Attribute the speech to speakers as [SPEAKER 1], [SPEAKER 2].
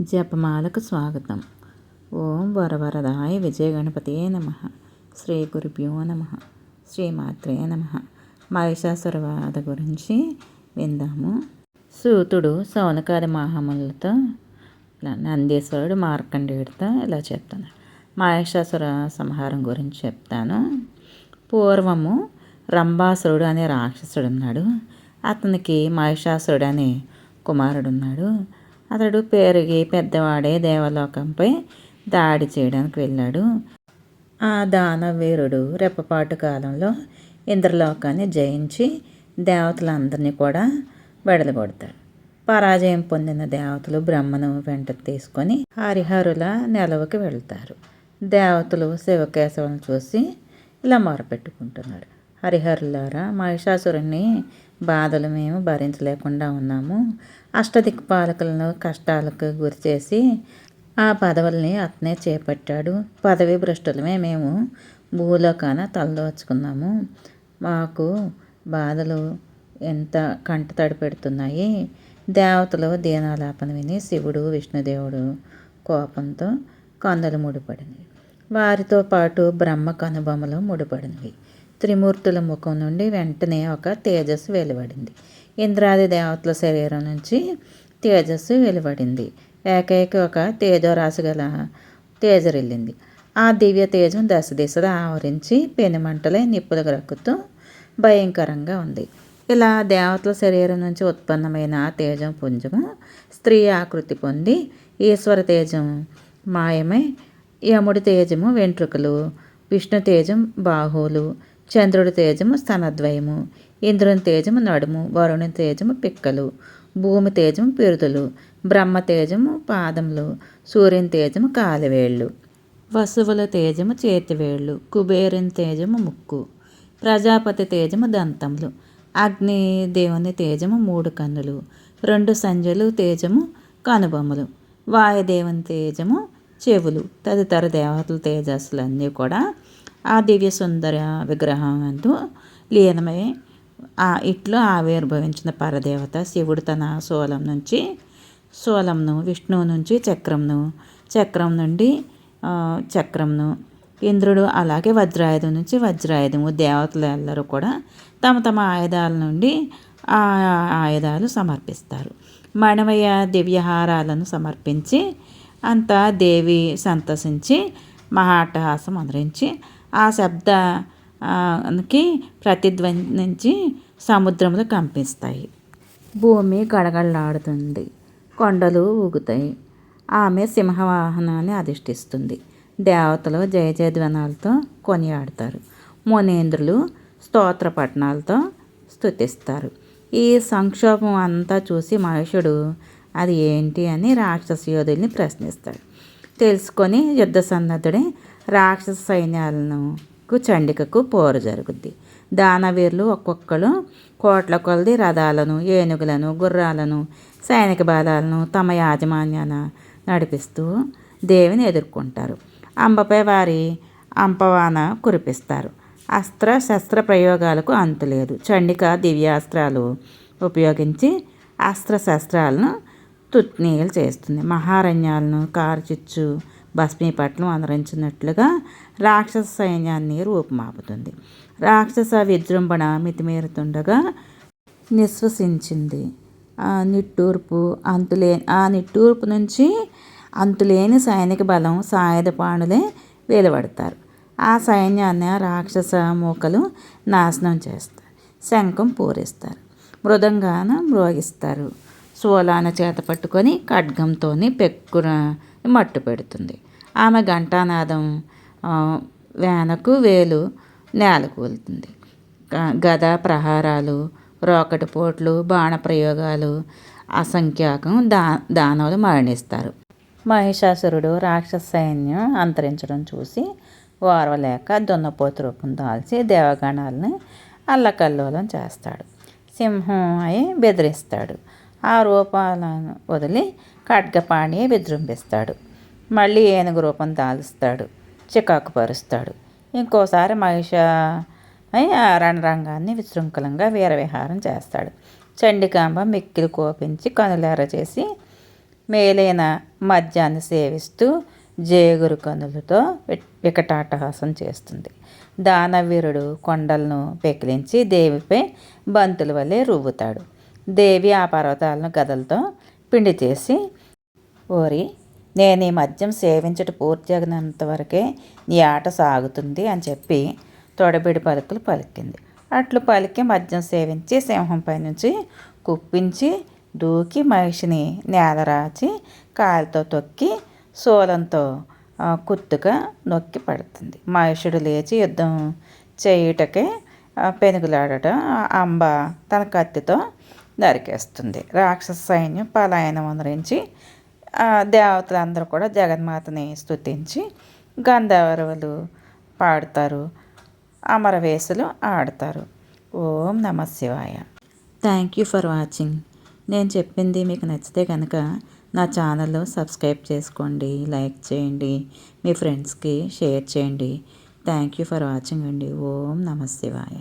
[SPEAKER 1] జపమాలకు స్వాగతం. ఓం వరవరదాయ విజయ గణపతియే నమ. శ్రీ గురుభ్యో నమ. శ్రీమాత్రే నమ. మహిషాసురవాద గురించి విందాము. సూతుడు సౌనకాది మహాములతో ఇలా నందీశ్వరుడు మార్కండేయుడితో ఇలా చెప్తాను మహిషాసుర సంహారం గురించి చెప్తాను. పూర్వము రంభాసురుడు అనే రాక్షసుడు ఉన్నాడు అతనికి మహిషాసురుడు అనే కుమారుడు ఉన్నాడు అతడు పెరిగి పెద్దవాడే దేవలోకంపై దాడి చేయడానికి వెళ్ళాడు. ఆ దానవీరుడు రెప్పపాటు కాలంలో ఇంద్రలోకాన్ని జయించి దేవతలందరినీ కూడా వెడలగొడతాడు. పరాజయం పొందిన దేవతలు బ్రహ్మను వెంట తీసుకొని హరిహరుల నెలవుకి వెళ్తారు. దేవతలు శివకేశవులను చూసి ఇలా మొరపెట్టుకుంటున్నారు. హరిహరులారా మహిషాసురుణ్ణి బాధలు మేము భరించలేకుండా ఉన్నాము. అష్టదిక్పాలకులను కష్టాలకు గురిచేసి ఆ పదవుల్ని అతనే చేపట్టాడు. పదవి భ్రష్టులమే మేము భూలోకాన తలదోచుకున్నాము. మాకు బాధలు ఎంత కంట తడి పెడుతున్నాయి? దేవతలు దీనాలాపన విని శివుడు విష్ణుదేవుడు కోపంతో కందలు ముడిపడినవి. వారితో పాటు బ్రహ్మ కనుబొమ్మలు ముడిపడినవి. త్రిమూర్తుల ముఖం నుండి వెంటనే ఒక తేజస్సు వెలువడింది. ఇంద్రాది దేవతల శరీరం నుంచి తేజస్సు వెలువడింది. ఏకైక ఒక తేజరాశి గల తేజరిల్లింది. ఆ దివ్య తేజం దశ దిశగా ఆవరించి పెనుమంటలే నిప్పులు రక్కుతూ భయంకరంగా ఉంది. ఇలా దేవతల శరీరం నుంచి ఉత్పన్నమైన ఆ తేజం పుంజము స్త్రీ ఆకృతి పొంది ఈశ్వర తేజం మాయమై యముడి తేజము వెంట్రుకలు విష్ణు తేజం బాహువులు చంద్రుడి తేజము స్తనద్వయము ఇంద్రుని తేజము నడుము వరుణి తేజము పిక్కలు భూమి తేజము పిరుదులు బ్రహ్మ తేజము పాదములు సూర్యుని తేజము కాలివేళ్ళు. వసువుల తేజము చేతివేళ్ళు కుబేరుని తేజము ముక్కు ప్రజాపతి తేజము దంతములు అగ్ని దేవుని తేజము మూడు కన్నులు రెండు సంజలు తేజము కనుబొమ్మలు వాయుదేవుని తేజము చెవులు తదితర దేవతల తేజస్సులన్నీ కూడా ఆ దివ్య సుందర విగ్రహం అందు లీనమై ఆ ఇట్లు ఆవిర్భవించిన పరదేవత శివుడు తన శూలం నుంచి శూలంను విష్ణువు నుంచి చక్రంను చక్రం నుండి చక్రంను ఇంద్రుడు అలాగే వజ్రాయుధం నుంచి వజ్రాయుధము దేవతలు అందరూ కూడా తమ తమ ఆయుధాల నుండి ఆ ఆయుధాలు సమర్పిస్తారు. మణమయ దివ్యహారాలను సమర్పించి అంతా దేవి సంతసించి మహాటహాసం అందరించి ఆ శబ్దానికి ప్రతిధ్వనించి సముద్రములు కంపిస్తాయి. భూమి గడగడలాడుతుంది కొండలు ఊగుతాయి. ఆమె సింహవాహనాన్ని అధిష్ఠిస్తుంది. దేవతలు జయ జయధ్వనాలతో కొనియాడతారు. మునేంద్రులు స్తోత్ర పట్టణాలతో స్థుతిస్తారు ఈ సంక్షోభం అంతా చూసి మనుషుడు అది ఏంటి? అని రాక్షస యోధుల్ని ప్రశ్నిస్తాడు. తెలుసుకొని యుద్ధ సన్నద్ధుడే రాక్షస సైన్యాలను చండికకు పోరు జరుగుద్ది. దానవీరులు ఒక్కొక్కరు కోట్ల కొలది రథాలను ఏనుగులను గుర్రాలను సైనిక బలాలను తమ యాజమాన్యాన నడిపిస్తూ దేవిని ఎదుర్కొంటారు. అంబపై వారి అంపవాన కురిపిస్తారు. అస్త్ర శస్త్ర ప్రయోగాలకు అంతులేదు చండిక దివ్యాస్త్రాలు ఉపయోగించి అస్త్ర శస్త్రాలను తుత్నీయులు చేస్తుంది. మహారణ్యాలను కారుచిచ్చు భస్మీపట్నం అందరించినట్లుగా రాక్షస సైన్యాన్ని రూపుమాపుతుంది. రాక్షస విజృంభణ మితిమీరుతుండగా నిశ్వసించింది. ఆ నిట్టూర్పు అంతులే ఆ నిట్టూర్పు నుంచి అంతులేని సైనిక బలం సాయుధ పాణులే వెలువడతారు ఆ సైన్యాన్ని రాక్షస మూకలు నాశనం చేస్తారు శంఖం పూరిస్తారు. మృదంగాన మ్రోగిస్తారు. సోలాన చేత పట్టుకొని ఖడ్గంతో పెక్కున మట్టు పెడుతుంది. ఆమె ఘంటానాదం వేనకు వేలు నేల కూలుతుంది గద ప్రహారాలు రోకటిపోట్లు బాణప్రయోగాలు బాణ ప్రయోగాలు అసంఖ్యాకం దా దానవులు మరణిస్తారు. మహిషాసురుడు రాక్షస సైన్యం అంతరించడం చూసి ఓర్వలేక దున్నపోతు రూపం దాల్చి దేవగణాలని అల్లకల్లోలం చేస్తాడు. సింహం అయి బెదిరిస్తాడు. ఆ రూపాలను వదిలి ఖడ్గపాణి విజృంభిస్తాడు. మళ్ళీ ఏనుగు రూపం దాలుస్తాడు. చికాకు పరుస్తాడు. ఇంకోసారి మహిష రణరంగాన్ని విశృంఖలంగా వీరవిహారం చేస్తాడు. చండికాంబ మిక్కిలి కోపించి కనులేర చేసి మేలైన మద్యాన్ని సేవిస్తూ జేగురు కనులతో వికటాటహాసం చేస్తుంది. దానవీరుడు కొండలను పెకిలించి దేవిపై బంతుల వల్లే రువ్వుతాడు. దేవి ఆ పర్వతాలను గదలతో పిండి చేసి ఓరి నేను ఈ మద్యం సేవించట పూర్తి వరకే నీ ఆట సాగుతుంది అని చెప్పి తొడబిడి పలుకులు పలికింది. అట్లు పలికి మద్యం సేవించి సింహం నుంచి కుప్పించి దూకి మహిషిని నేలరాచి కాలితో తొక్కి శూలంతో కుత్తుగా నొక్కి పడుతుంది. మహిషుడు లేచి యుద్ధం చేయుటకే పెనుగులాడట అంబ తన కత్తితో నరికేస్తుంది. రాక్షస సైన్యం పలాయనం అనురించి దేవతలందరూ కూడా జగన్మాతని స్తుతించి గంధర్వులు పాడతారు అమరవేశులు ఆడతారు. ఓం నమ శివాయ. థ్యాంక్ యూ ఫర్ వాచింగ్ నేను చెప్పింది మీకు నచ్చితే కనుక నా ఛానల్ సబ్స్క్రైబ్ చేసుకోండి లైక్ చేయండి మీ ఫ్రెండ్స్కి షేర్ చేయండి. థ్యాంక్ యూ ఫర్ వాచింగ్ అండి. ఓం నమ శివాయ.